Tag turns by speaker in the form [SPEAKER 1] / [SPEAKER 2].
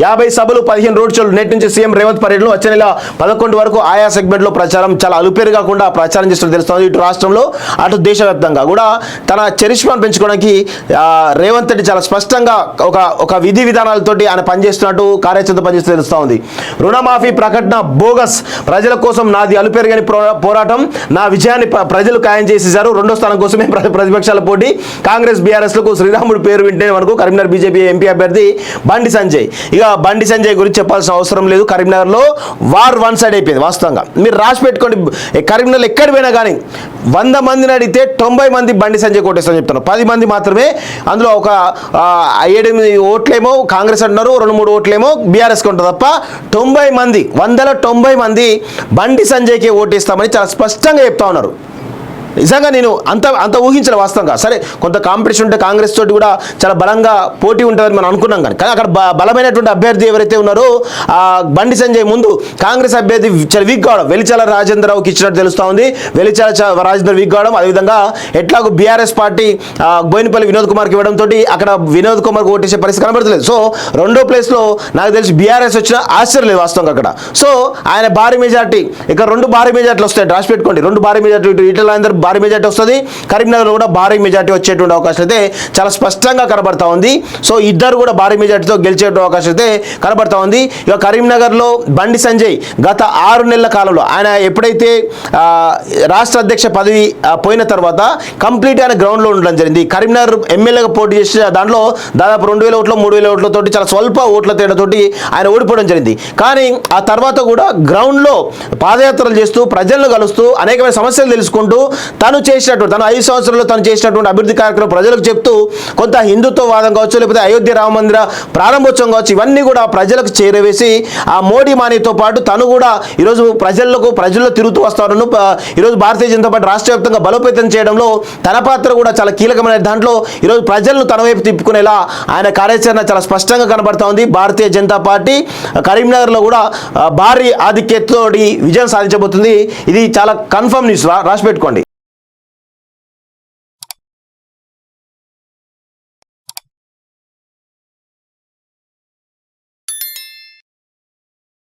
[SPEAKER 1] యాభై సభలు పదిహేను రోడ్ షోలు నేటి నుంచి సీఎం రేవంత్ పర్యటనలు వచ్చే నెల పదకొండు వరకు ఆయా సెగ్మెంట్లో ప్రచారం చాలా అలుపేరు కాకుండా ప్రచారం చేస్తున్నట్టు తెలుస్తోంది ఇటు రాష్ట్రంలో అటు దేశవ్యాప్తంగా. కూడా తన చరిష్మాను పెంచుకోవడానికి రేవంత్ రెడ్డి చాలా స్పష్టంగా ఒక ఒక విధి విధానాలతోటి ఆయన పనిచేస్తున్నట్టు కార్యాచరణ పనిచేస్తూ తెలుస్తూ ఉంది రుణమాఫీ ప్రకటన బోగస్. ప్రజల కోసం నాది అలుపెరగని పోరాటం నా విజయాన్ని ప్ర- ప్రజలు ఖాయం చేసేశారు. రెండో స్థానం కోసమే ప్రతిపక్షాల పోటీ. కాంగ్రెస్ బీఆర్ఎస్లకు శ్రీరాముడు పేరు వింటే మనకు కరీంనగర్ బీజేపీ ఎంపీ అభ్యర్థి బండి సంజయ్. ఇక బండి సంజయ్ గురించి చెప్పాల్సిన అవసరం లేదు. కరీంనగర్లో వార్ వన్ సైడ్ అయిపోయింది వాస్తవంగా. మీరు రాసి పెట్టుకోండి. కరీంనగర్ ఎక్కడ పోయినా కానీ వంద మందిని అడిగితే తొంభై మంది బండి సంజయ్ కొట్టేస్తాను చెప్తాను పది మంది మాత్రమే. అందులో ఒక ఏడెనిమిది ఓట్లేమో కాంగ్రెస్ అంటున్నారు. రెండు మూడు ఓట్లేమో బీఆర్ఎస్కి ఉంటుంది తప్ప తొంభై మంది వందల తొంభై మంది బండి సంజయ్కి ఓటేస్తామని చాలా స్పష్టంగా చెప్తా ఉన్నారు. నిజంగా నేను అంత అంత ఊహించిన వాస్తవంగా. సరే కొంత కాంపిటీషన్ ఉంటే కాంగ్రెస్ తోటి కూడా చాలా బలంగా పోటీ ఉంటుందని మనం అనుకున్నాం కానీ కానీ అక్కడ బలమైనటువంటి అభ్యర్థి ఎవరైతే ఉన్నారో ఆ బండి సంజయ్ ముందు కాంగ్రెస్ అభ్యర్థి చాలా వీక్ కావడం వెలిచాల రాజేంద్రరావుకి ఇచ్చినట్టు తెలుస్తూ ఉంది. వెలిచాల రాజేంద్ర వీక్ కావడం అదేవిధంగా ఎట్లాగో బీఆర్ఎస్ పార్టీ బోయినపల్లి వినోద్ కుమార్కి ఇవ్వడంతో అక్కడ వినోద్ కుమార్కి ఓటేసే పరిస్థితి కనబడతలేదు. సో రెండో ప్లేస్లో నాకు తెలిసి బీఆర్ఎస్ వచ్చిన ఆశ్చర్యం లేదు వాస్తవంగా అక్కడ. సో ఆయన భారీ మెజార్టీ ఇక్కడ రెండు భారీ మెజార్టీలు వస్తాయి రాసి పెట్టుకోండి. రెండు భారీ మెజార్టీ ఇటు ఇటు భారీ మెజార్టీ వస్తుంది. కరీంనగర్లో కూడా భారీ మెజార్టీ వచ్చేటువంటి అవకాశం అయితే చాలా స్పష్టంగా కనబడతా ఉంది. సో ఇద్దరు కూడా భారీ మెజార్టీతో గెలిచే అవకాశం అయితే కనబడతా ఉంది. ఇక కరీంనగర్లో బండి సంజయ్ గత ఆరు నెలల కాలంలో ఆయన ఎప్పుడైతే రాష్ట్ర అధ్యక్ష పదవి పోయిన తర్వాత కంప్లీట్ ఆయన గ్రౌండ్లో ఉండడం జరిగింది. కరీంనగర్ ఎమ్మెల్యేగా పోటీ చేసిన దాంట్లో దాదాపు రెండు వేల ఓట్లు మూడు వేల ఓట్లతో చాలా స్వల్ప ఓట్ల తేడాతోటి ఆయన ఓడిపోవడం జరిగింది. కానీ ఆ తర్వాత కూడా గ్రౌండ్లో పాదయాత్రలు చేస్తూ ప్రజలను కలుస్తూ అనేకమైన సమస్యలు తెలుసుకుంటూ తను చేసినటువంటి తను ఐదు సంవత్సరాల్లో తను చేసినటువంటి అభివృద్ధి కార్యక్రమం ప్రజలకు చెప్తూ కొంత హిందుత్వవాదం కావచ్చు లేకపోతే అయోధ్య రామ మందిర ప్రారంభోత్సవం కావచ్చు ఇవన్నీ కూడా ప్రజలకు చేరవేసి ఆ మోడీ మానేతో పాటు తను కూడా ఈరోజు ప్రజలకు ప్రజల్లో తిరుగుతూ వస్తారను ఈరోజు భారతీయ జనతా పార్టీ రాష్ట్ర వ్యాప్తంగా బలోపేతం చేయడంలో తన పాత్ర కూడా చాలా కీలకమైన దాంట్లో ఈరోజు ప్రజలను తన వైపు తిప్పుకునేలా ఆయన కార్యాచరణ చాలా స్పష్టంగా కనబడతా ఉంది. భారతీయ జనతా పార్టీ కరీంనగర్లో కూడా భారీ ఆధిక్యతతోటి విజయం సాధించబోతుంది. ఇది చాలా కన్ఫర్మ్ న్యూస్ రాసి పెట్టుకోండి